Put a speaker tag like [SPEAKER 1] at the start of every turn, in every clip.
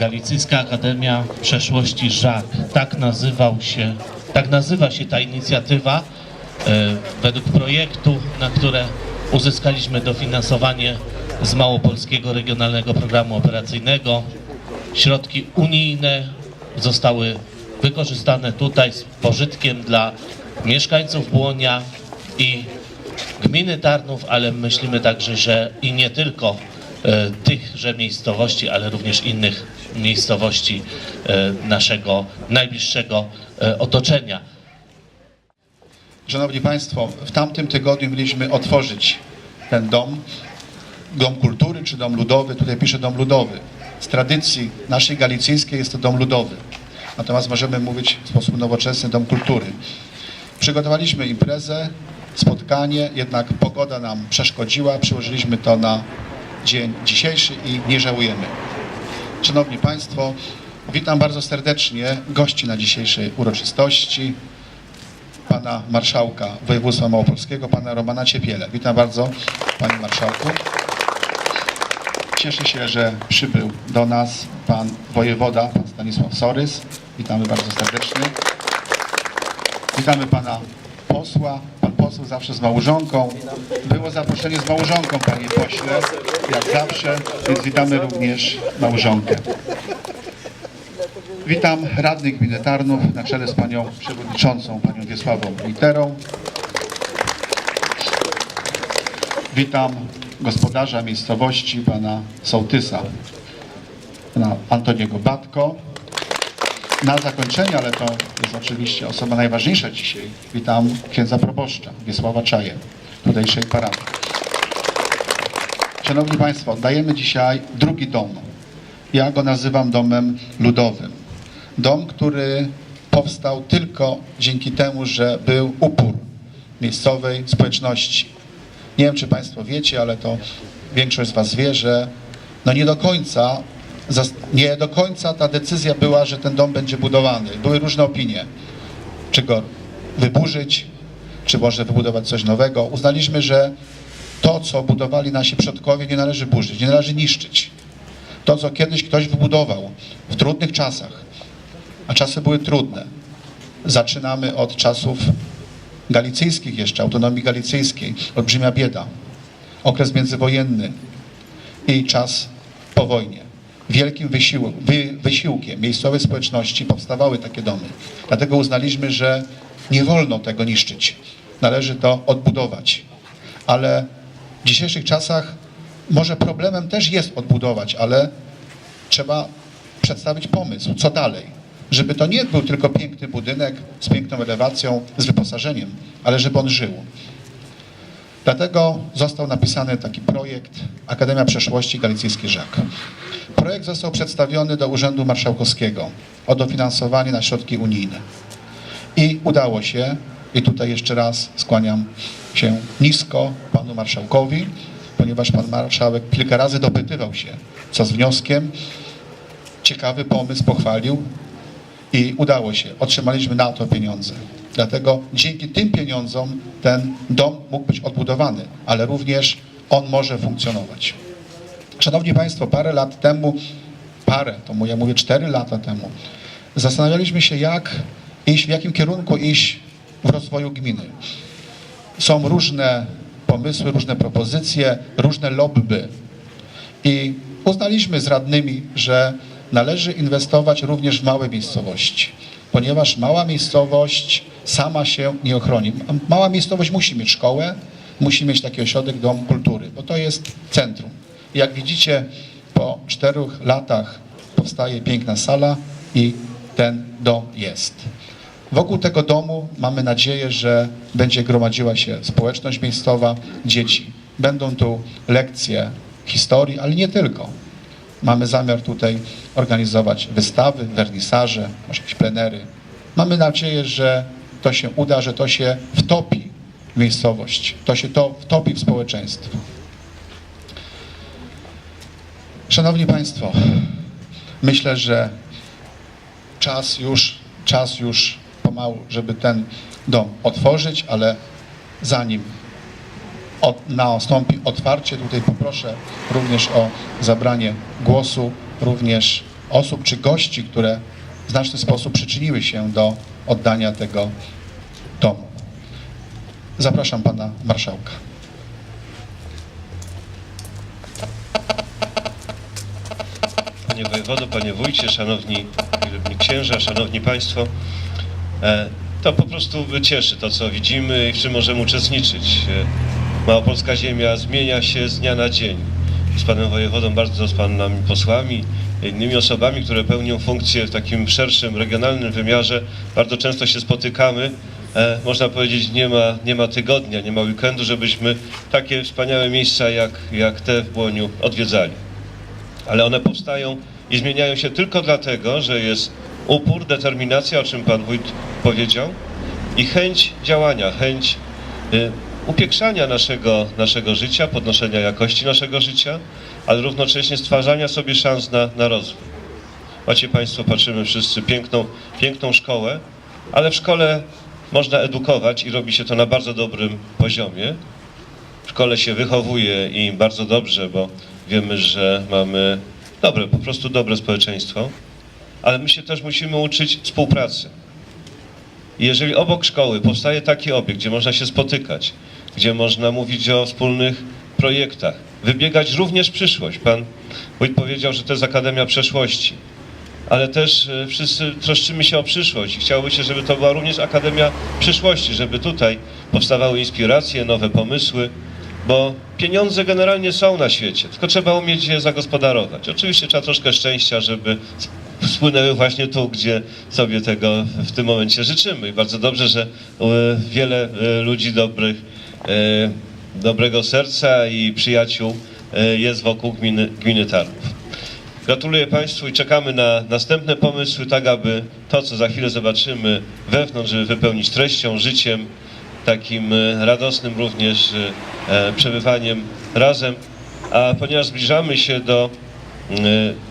[SPEAKER 1] Galicyjska Akademia Przeszłości ŻAK. Tak nazywał się, tak nazywa się ta inicjatywa e, według projektu, na które uzyskaliśmy dofinansowanie z Małopolskiego Regionalnego Programu Operacyjnego. Środki unijne zostały wykorzystane tutaj z pożytkiem dla mieszkańców Błonia i gminy Tarnów, ale myślimy także, że i nie tylko e, tychże miejscowości, ale również innych miejscowości e, naszego najbliższego e, otoczenia.
[SPEAKER 2] Szanowni Państwo, w tamtym tygodniu mieliśmy otworzyć ten dom, dom kultury czy dom ludowy, tutaj piszę dom ludowy. Z tradycji naszej galicyjskiej jest to dom ludowy. Natomiast możemy mówić w sposób nowoczesny dom kultury. Przygotowaliśmy imprezę, spotkanie, jednak pogoda nam przeszkodziła. Przyłożyliśmy to na dzień dzisiejszy i nie żałujemy. Szanowni Państwo, witam bardzo serdecznie gości na dzisiejszej uroczystości pana marszałka województwa małopolskiego, pana Romana Ciepiele. Witam bardzo, panie marszałku. Cieszę się, że przybył do nas pan wojewoda, pan Stanisław Sorys. Witamy bardzo serdecznie. Witamy pana posła. Pan poseł zawsze z małżonką. Było zaproszenie z małżonką, panie pośle, jak zawsze, więc witamy również małżonkę. Witam radnych gminy Tarnów na czele z panią przewodniczącą, panią Wiesławą Literą. Witam gospodarza miejscowości, pana Sołtysa, pana Antoniego Batko. Na zakończenie, ale to jest oczywiście osoba najważniejsza dzisiaj, witam księdza proboszcza Wiesława Czaję, tutejszej parafii. Szanowni Państwo, dajemy dzisiaj drugi dom. Ja go nazywam domem ludowym. Dom, który powstał tylko dzięki temu, że był upór miejscowej społeczności. Nie wiem, czy Państwo wiecie, ale to większość z Was wie, że no nie do końca, nie do końca ta decyzja była, że ten dom będzie budowany. Były różne opinie. Czy go wyburzyć, czy może wybudować coś nowego. Uznaliśmy, że to, co budowali nasi przodkowie, nie należy burzyć, nie należy niszczyć. To, co kiedyś ktoś wybudował w trudnych czasach, a czasy były trudne. Zaczynamy od czasów galicyjskich jeszcze, autonomii galicyjskiej, olbrzymia bieda, okres międzywojenny i czas po wojnie. Wielkim wysił, wy, wysiłkiem miejscowej społeczności powstawały takie domy. Dlatego uznaliśmy, że nie wolno tego niszczyć. Należy to odbudować. Ale w dzisiejszych czasach może problemem też jest odbudować, ale trzeba przedstawić pomysł, co dalej. Żeby to nie był tylko piękny budynek z piękną elewacją, z wyposażeniem, ale żeby on żył. Dlatego został napisany taki projekt Akademia Przeszłości Galicyjski Żak. Projekt został przedstawiony do Urzędu Marszałkowskiego o dofinansowanie na środki unijne. I udało się, i tutaj jeszcze raz skłaniam się nisko panu marszałkowi, ponieważ pan marszałek kilka razy dopytywał się, co z wnioskiem. Ciekawy pomysł pochwalił i udało się. Otrzymaliśmy na to pieniądze. Dlatego dzięki tym pieniądzom ten dom mógł być odbudowany, ale również on może funkcjonować. Szanowni Państwo, parę lat temu, parę, to ja mówię cztery lata temu, zastanawialiśmy się, jak iść, w jakim kierunku iść w rozwoju gminy. Są różne pomysły, różne propozycje, różne lobby. I uznaliśmy z radnymi, że należy inwestować również w małe miejscowości, ponieważ mała miejscowość sama się nie ochroni. Mała miejscowość musi mieć szkołę, musi mieć taki ośrodek dom kultury, bo to jest centrum. Jak widzicie, po czterech latach powstaje piękna sala i ten dom jest. Wokół tego domu mamy nadzieję, że będzie gromadziła się społeczność miejscowa, dzieci. Będą tu lekcje historii, ale nie tylko. Mamy zamiar tutaj organizować wystawy, wernisaże, może jakieś plenery. Mamy nadzieję, że to się uda, że to się wtopi w miejscowość, to się to wtopi w społeczeństwo. Szanowni Państwo, myślę, że czas już, czas już pomału, żeby ten dom otworzyć, ale zanim od, nastąpi otwarcie, tutaj poproszę również o zabranie głosu również osób czy gości, które w znaczny sposób przyczyniły się do oddania tego domu. Zapraszam pana marszałka.
[SPEAKER 3] Panie wojewodo, panie wójcie, szanowni księża, szanowni państwo, e, to po prostu cieszy to, co widzimy i w czym możemy uczestniczyć. Małopolska ziemia zmienia się z dnia na dzień. Z panem wojewodą, bardzo z panami posłami, innymi osobami, które pełnią funkcje w takim szerszym, regionalnym wymiarze, bardzo często się spotykamy. E, Można powiedzieć, nie ma, nie ma tygodnia, nie ma weekendu, żebyśmy takie wspaniałe miejsca jak, jak te w Błoniu odwiedzali ale one powstają i zmieniają się tylko dlatego, że jest upór, determinacja, o czym pan wójt powiedział, i chęć działania, chęć y, upiększania naszego, naszego życia, podnoszenia jakości naszego życia, ale równocześnie stwarzania sobie szans na, na rozwój. Macie Państwo, patrzymy wszyscy, piękną, piękną szkołę, ale w szkole można edukować i robi się to na bardzo dobrym poziomie. W szkole się wychowuje i bardzo dobrze, bo wiemy, że mamy dobre, po prostu dobre społeczeństwo, ale my się też musimy uczyć współpracy. I jeżeli obok szkoły powstaje taki obiekt, gdzie można się spotykać, gdzie można mówić o wspólnych projektach, wybiegać również przyszłość. Pan wójt powiedział, że to jest Akademia Przeszłości, ale też e, wszyscy troszczymy się o przyszłość chciałoby się, żeby to była również Akademia Przyszłości, żeby tutaj powstawały inspiracje, nowe pomysły, bo pieniądze generalnie są na świecie, tylko trzeba umieć je zagospodarować. Oczywiście trzeba troszkę szczęścia, żeby spłynęły właśnie tu, gdzie sobie tego w tym momencie życzymy. I bardzo dobrze, że e, wiele e, ludzi dobrych, dobrego serca i przyjaciół e, jest wokół gminy, gminy Tarnów. Gratuluję Państwu i czekamy na następne pomysły, tak aby to, co za chwilę zobaczymy wewnątrz, żeby wypełnić treścią, życiem, takim e, radosnym również e, e, przebywaniem razem. A ponieważ zbliżamy się do e,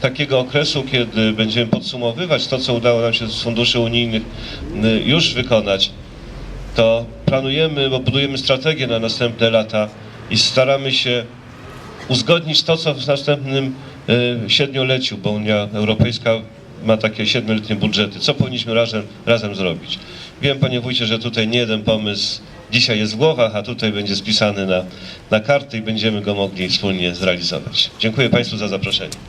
[SPEAKER 3] takiego okresu, kiedy będziemy podsumowywać to, co udało nam się z funduszy unijnych e, już wykonać, to planujemy, bo budujemy strategię na następne lata i staramy się uzgodnić to, co w następnym e, siedmioleciu, bo Unia Europejska ma takie siedmioletnie budżety. Co powinniśmy razem, razem zrobić? Wiem, panie wójcie, że tutaj nie jeden pomysł dzisiaj jest w głowach, a tutaj będzie spisany na, na karty i będziemy go mogli wspólnie zrealizować. Dziękuję państwu za zaproszenie.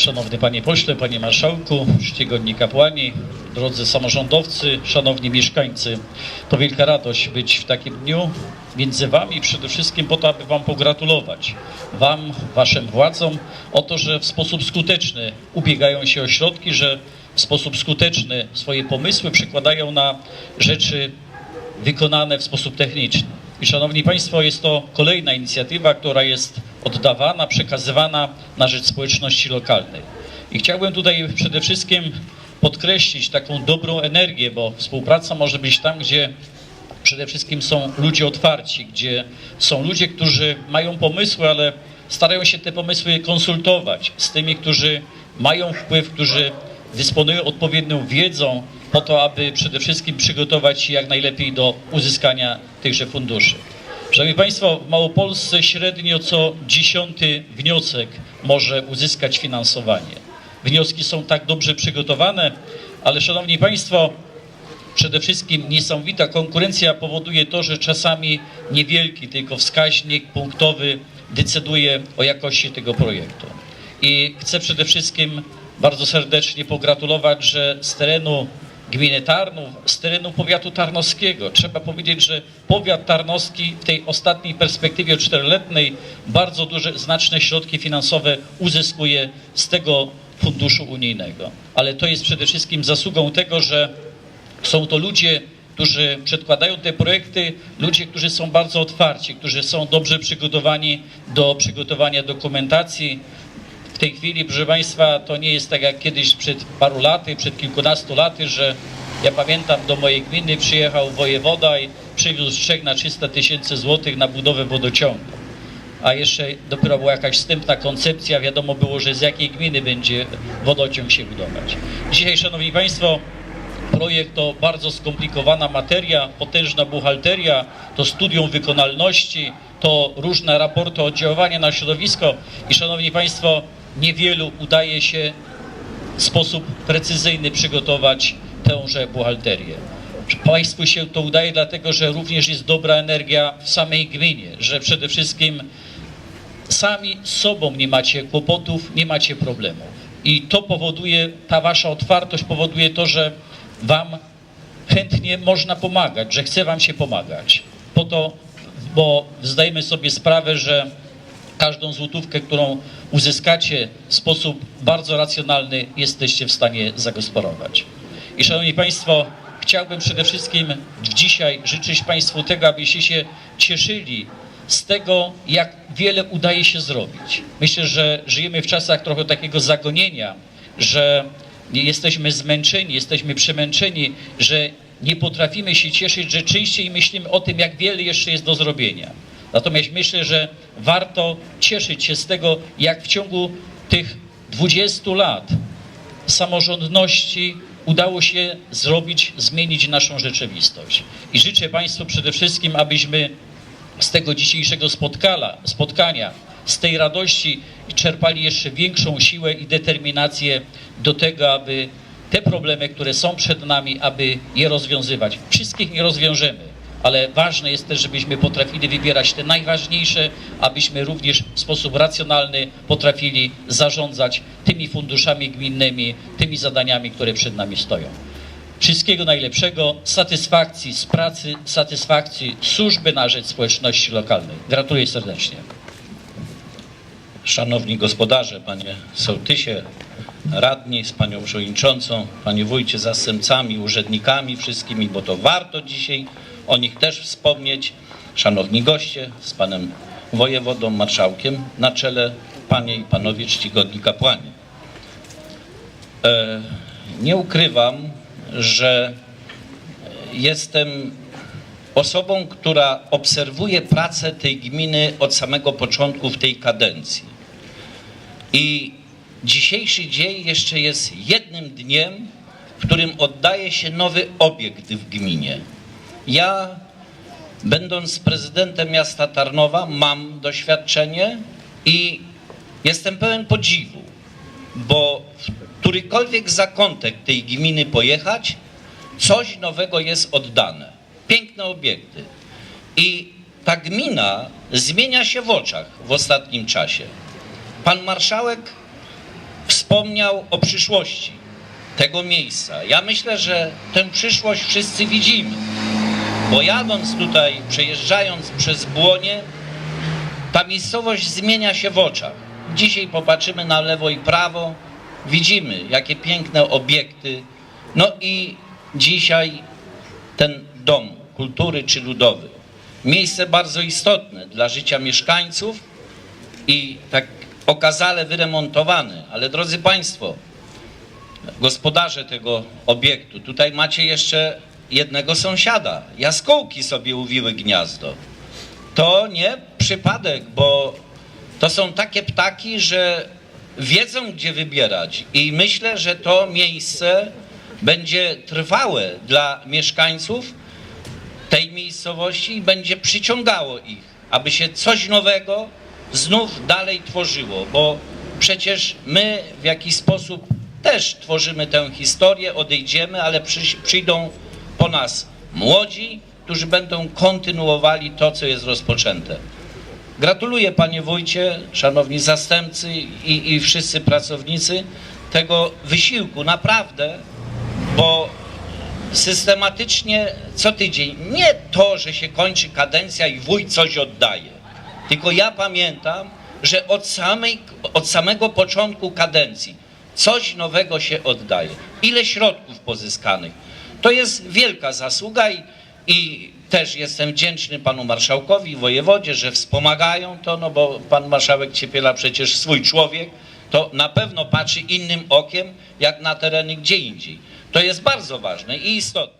[SPEAKER 4] Szanowny Panie Pośle, Panie Marszałku, czcigodni kapłani, drodzy samorządowcy, szanowni mieszkańcy. To wielka radość być w takim dniu między Wami przede wszystkim po to, aby Wam pogratulować. Wam, Waszym władzom o to, że w sposób skuteczny ubiegają się o środki, że w sposób skuteczny swoje pomysły przekładają na rzeczy wykonane w sposób techniczny. I szanowni Państwo, jest to kolejna inicjatywa, która jest oddawana, przekazywana na rzecz społeczności lokalnej. I chciałbym tutaj przede wszystkim podkreślić taką dobrą energię, bo współpraca może być tam, gdzie przede wszystkim są ludzie otwarci, gdzie są ludzie, którzy mają pomysły, ale starają się te pomysły konsultować z tymi, którzy mają wpływ, którzy dysponują odpowiednią wiedzą po to, aby przede wszystkim przygotować się jak najlepiej do uzyskania tychże funduszy. Szanowni Państwo, w Małopolsce średnio co dziesiąty wniosek może uzyskać finansowanie. Wnioski są tak dobrze przygotowane, ale Szanowni Państwo, przede wszystkim niesamowita konkurencja powoduje to, że czasami niewielki tylko wskaźnik punktowy decyduje o jakości tego projektu. I chcę przede wszystkim bardzo serdecznie pogratulować, że z terenu gminy Tarnów, z terenu powiatu tarnowskiego. Trzeba powiedzieć, że powiat tarnowski w tej ostatniej perspektywie czteroletniej bardzo duże, znaczne środki finansowe uzyskuje z tego funduszu unijnego. Ale to jest przede wszystkim zasługą tego, że są to ludzie, którzy przedkładają te projekty, ludzie, którzy są bardzo otwarci, którzy są dobrze przygotowani do przygotowania dokumentacji. W tej chwili, proszę Państwa, to nie jest tak jak kiedyś przed paru laty, przed kilkunastu laty, że ja pamiętam do mojej gminy przyjechał wojewoda i przywiózł czek na 300 tysięcy złotych na budowę wodociągu. A jeszcze dopiero była jakaś wstępna koncepcja, wiadomo było, że z jakiej gminy będzie wodociąg się budować. Dzisiaj, Szanowni Państwo, projekt to bardzo skomplikowana materia, potężna buchalteria, to studium wykonalności, to różne raporty oddziaływania na środowisko i Szanowni Państwo, niewielu udaje się w sposób precyzyjny przygotować tęże buchalterię. Państwu się to udaje dlatego, że również jest dobra energia w samej gminie, że przede wszystkim sami sobą nie macie kłopotów, nie macie problemów. I to powoduje, ta wasza otwartość powoduje to, że wam chętnie można pomagać, że chce wam się pomagać. Po to, bo zdajemy sobie sprawę, że każdą złotówkę, którą uzyskacie w sposób bardzo racjonalny, jesteście w stanie zagospodarować. I Szanowni Państwo, chciałbym przede wszystkim dzisiaj życzyć Państwu tego, abyście się cieszyli z tego, jak wiele udaje się zrobić. Myślę, że żyjemy w czasach trochę takiego zagonienia, że jesteśmy zmęczeni, jesteśmy przemęczeni, że nie potrafimy się cieszyć, że częściej myślimy o tym, jak wiele jeszcze jest do zrobienia. Natomiast myślę, że warto cieszyć się z tego, jak w ciągu tych 20 lat samorządności udało się zrobić, zmienić naszą rzeczywistość. I życzę Państwu przede wszystkim, abyśmy z tego dzisiejszego spotkala, spotkania, z tej radości czerpali jeszcze większą siłę i determinację do tego, aby te problemy, które są przed nami, aby je rozwiązywać. Wszystkich nie rozwiążemy, ale ważne jest też, żebyśmy potrafili wybierać te najważniejsze, abyśmy również w sposób racjonalny potrafili zarządzać tymi funduszami gminnymi, tymi zadaniami, które przed nami stoją. Wszystkiego najlepszego, satysfakcji z pracy, satysfakcji służby na rzecz społeczności lokalnej. Gratuluję serdecznie.
[SPEAKER 5] Szanowni gospodarze, panie sołtysie, radni z panią przewodniczącą, panie wójcie, zastępcami, urzędnikami wszystkimi, bo to warto dzisiaj o nich też wspomnieć. Szanowni goście z panem wojewodą, marszałkiem na czele, panie i panowie czcigodni kapłani. E, nie ukrywam, że jestem osobą, która obserwuje pracę tej gminy od samego początku w tej kadencji. I dzisiejszy dzień jeszcze jest jednym dniem, w którym oddaje się nowy obiekt w gminie. Ja, będąc prezydentem miasta Tarnowa, mam doświadczenie i jestem pełen podziwu, bo w którykolwiek zakątek tej gminy pojechać, coś nowego jest oddane. Piękne obiekty. I ta gmina zmienia się w oczach w ostatnim czasie. Pan marszałek wspomniał o przyszłości tego miejsca. Ja myślę, że tę przyszłość wszyscy widzimy. Bo jadąc tutaj, przejeżdżając przez Błonie, ta miejscowość zmienia się w oczach. Dzisiaj popatrzymy na lewo i prawo, widzimy jakie piękne obiekty. No i dzisiaj ten dom kultury czy ludowy. Miejsce bardzo istotne dla życia mieszkańców i tak okazale wyremontowane. Ale drodzy Państwo, gospodarze tego obiektu, tutaj macie jeszcze jednego sąsiada. Jaskółki sobie uwiły gniazdo. To nie przypadek, bo to są takie ptaki, że wiedzą, gdzie wybierać. I myślę, że to miejsce będzie trwałe dla mieszkańców tej miejscowości i będzie przyciągało ich, aby się coś nowego znów dalej tworzyło, bo przecież my w jakiś sposób też tworzymy tę historię, odejdziemy, ale przyjdą po nas młodzi, którzy będą kontynuowali to, co jest rozpoczęte. Gratuluję panie wójcie, szanowni zastępcy i, i wszyscy pracownicy tego wysiłku, naprawdę, bo systematycznie co tydzień, nie to, że się kończy kadencja i wójt coś oddaje, tylko ja pamiętam, że od, samej, od samego początku kadencji coś nowego się oddaje. Ile środków pozyskanych. To jest wielka zasługa i, i też jestem wdzięczny panu marszałkowi, wojewodzie, że wspomagają to, no bo pan marszałek Ciepiela przecież swój człowiek, to na pewno patrzy innym okiem, jak na tereny gdzie indziej. To jest bardzo ważne i istotne.